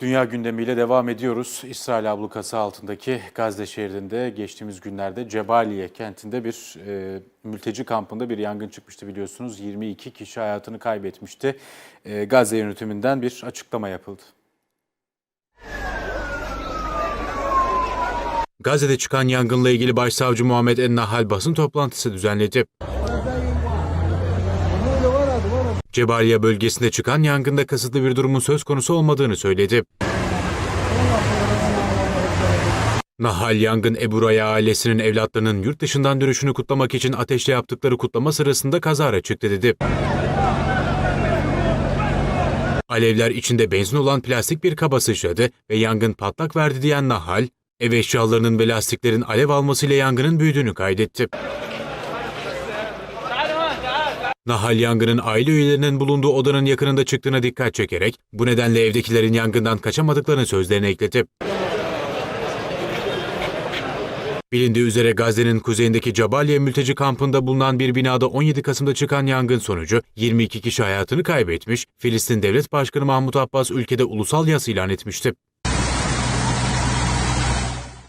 Dünya gündemiyle devam ediyoruz. İsrail ablukası altındaki Gazze şehrinde geçtiğimiz günlerde Cebaliye kentinde bir e, mülteci kampında bir yangın çıkmıştı biliyorsunuz. 22 kişi hayatını kaybetmişti. E, Gazze yönetiminden bir açıklama yapıldı. Gazze'de çıkan yangınla ilgili Başsavcı Muhammed En-Nahal basın toplantısı düzenledi. Cebaliye bölgesinde çıkan yangında kasıtlı bir durumun söz konusu olmadığını söyledi. Nahal yangın Ebu Raya ailesinin evlatlarının yurt dışından dönüşünü kutlamak için ateşle yaptıkları kutlama sırasında kazara çıktı dedi. Alevler içinde benzin olan plastik bir kaba sıçradı ve yangın patlak verdi diyen Nahal, ev eşyalarının ve lastiklerin alev almasıyla yangının büyüdüğünü kaydetti. Nahal yangının aile üyelerinin bulunduğu odanın yakınında çıktığına dikkat çekerek bu nedenle evdekilerin yangından kaçamadıklarını sözlerine ekledi. Bilindiği üzere Gazze'nin kuzeyindeki Cebaliye mülteci kampında bulunan bir binada 17 Kasım'da çıkan yangın sonucu 22 kişi hayatını kaybetmiş, Filistin Devlet Başkanı Mahmut Abbas ülkede ulusal yas ilan etmişti.